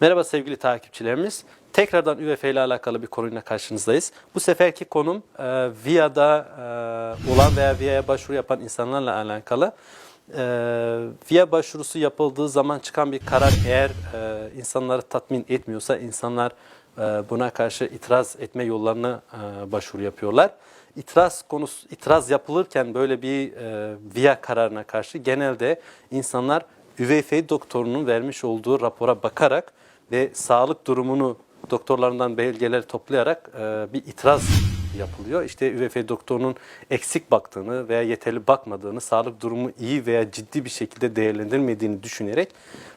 Merhaba sevgili takipçilerimiz. Tekrardan ÜVF ile alakalı bir konuyla karşınızdayız. Bu seferki konum e, VIA'da e, olan veya VIA'ya başvuru yapan insanlarla alakalı. E, VIA başvurusu yapıldığı zaman çıkan bir karar eğer e, insanları tatmin etmiyorsa insanlar e, buna karşı itiraz etme yollarına e, başvuru yapıyorlar. İtiraz konusu itiraz yapılırken böyle bir e, VIA kararına karşı genelde insanlar ÜVF doktorunun vermiş olduğu rapora bakarak ve sağlık durumunu doktorlarından belgeler toplayarak e, bir itiraz yapılıyor. İşte ÜVF doktorunun eksik baktığını veya yeterli bakmadığını, sağlık durumu iyi veya ciddi bir şekilde değerlendirmediğini düşünerek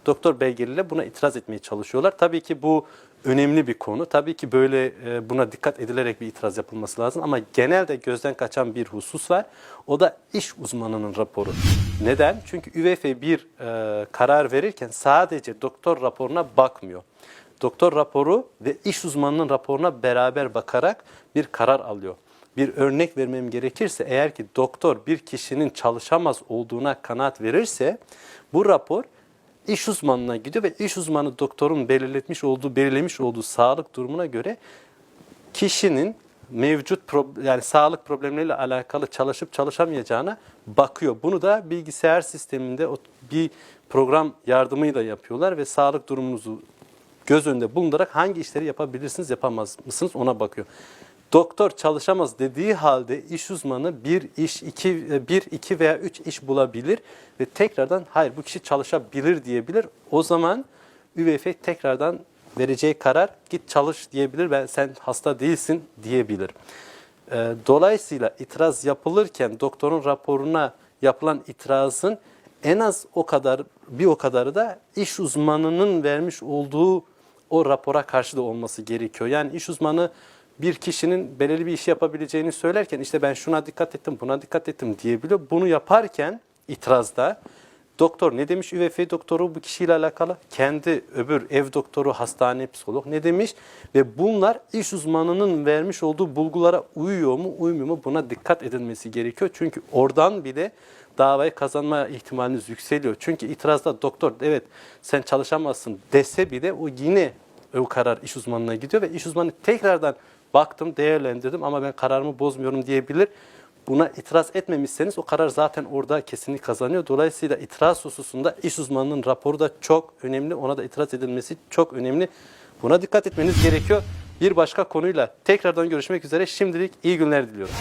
doktor belgeleriyle buna itiraz etmeye çalışıyorlar. Tabii ki bu önemli bir konu. Tabii ki böyle e, buna dikkat edilerek bir itiraz yapılması lazım ama genelde gözden kaçan bir husus var. O da iş uzmanının raporu. Neden? Çünkü ÜVF bir e, karar verirken sadece doktor raporuna bakmıyor. Doktor raporu ve iş uzmanının raporuna beraber bakarak bir karar alıyor. Bir örnek vermem gerekirse eğer ki doktor bir kişinin çalışamaz olduğuna kanaat verirse bu rapor iş uzmanına gidiyor ve iş uzmanı doktorun belirletmiş olduğu, belirlemiş olduğu sağlık durumuna göre kişinin mevcut yani sağlık problemleriyle alakalı çalışıp çalışamayacağına bakıyor. Bunu da bilgisayar sisteminde bir program yardımıyla yapıyorlar ve sağlık durumunuzu göz önünde bulundurarak hangi işleri yapabilirsiniz, yapamaz mısınız ona bakıyor. Doktor çalışamaz dediği halde iş uzmanı bir iş, iki, bir, iki veya üç iş bulabilir ve tekrardan hayır bu kişi çalışabilir diyebilir. O zaman ÜVF tekrardan vereceği karar git çalış diyebilir ve sen hasta değilsin diyebilir. Ee, Dolayısıyla itiraz yapılırken doktorun raporuna yapılan itirazın en az o kadar bir o kadarı da iş uzmanının vermiş olduğu o rapora karşı da olması gerekiyor. Yani iş uzmanı bir kişinin belirli bir işi yapabileceğini söylerken işte ben şuna dikkat ettim, buna dikkat ettim diyebiliyor. Bunu yaparken itirazda doktor ne demiş ÜVF doktoru bu kişiyle alakalı? Kendi öbür ev doktoru, hastane psikolog ne demiş? Ve bunlar iş uzmanının vermiş olduğu bulgulara uyuyor mu, uymuyor mu buna dikkat edilmesi gerekiyor. Çünkü oradan bile davayı kazanma ihtimaliniz yükseliyor. Çünkü itirazda doktor evet sen çalışamazsın dese bile o yine o karar iş uzmanına gidiyor ve iş uzmanı tekrardan baktım, değerlendirdim ama ben kararımı bozmuyorum diyebilir. Buna itiraz etmemişseniz o karar zaten orada kesinlikle kazanıyor. Dolayısıyla itiraz hususunda iş uzmanının raporu da çok önemli. Ona da itiraz edilmesi çok önemli. Buna dikkat etmeniz gerekiyor. Bir başka konuyla tekrardan görüşmek üzere. Şimdilik iyi günler diliyorum.